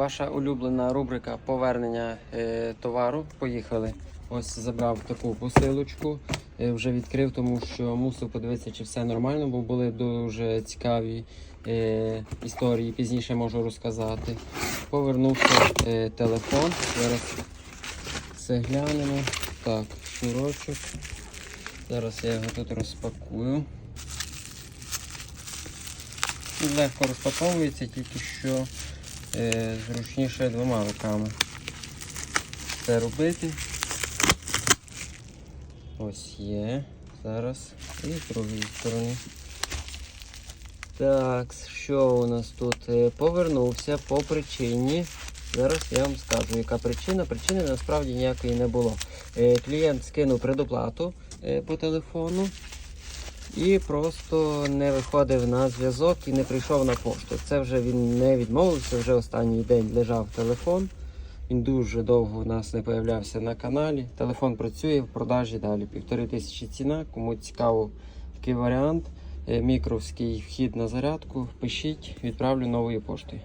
Ваша улюблена рубрика повернення е, товару. Поїхали. Ось забрав таку посилочку. е, вже відкрив, тому що мусив подивитися, чи все нормально, бо були дуже цікаві е, історії. Пізніше можу розказати. Повернувся е, телефон. Зараз все глянемо. Так, шнурочок. Зараз я його тут розпакую. Легко розпаковується, тільки що зручніше двома руками це робити. Ось є. Зараз. І з другої сторони. Так, що у нас тут? Е, Повернувся по причині. Зараз я вам скажу, яка причина. Причини насправді ніякої не було. Е, Клієнт скинув предоплату е, по телефону і просто не виходив на зв'язок і не прийшов на пошту. Це вже він не відмовився, вже останній день лежав телефон. Він дуже довго у нас не появлявся на каналі. Телефон працює в продажі далі. Півтори тисячі ціна. Кому цікаво такий варіант. Е, Мікровський вхід на зарядку. Пишіть, відправлю новою поштою.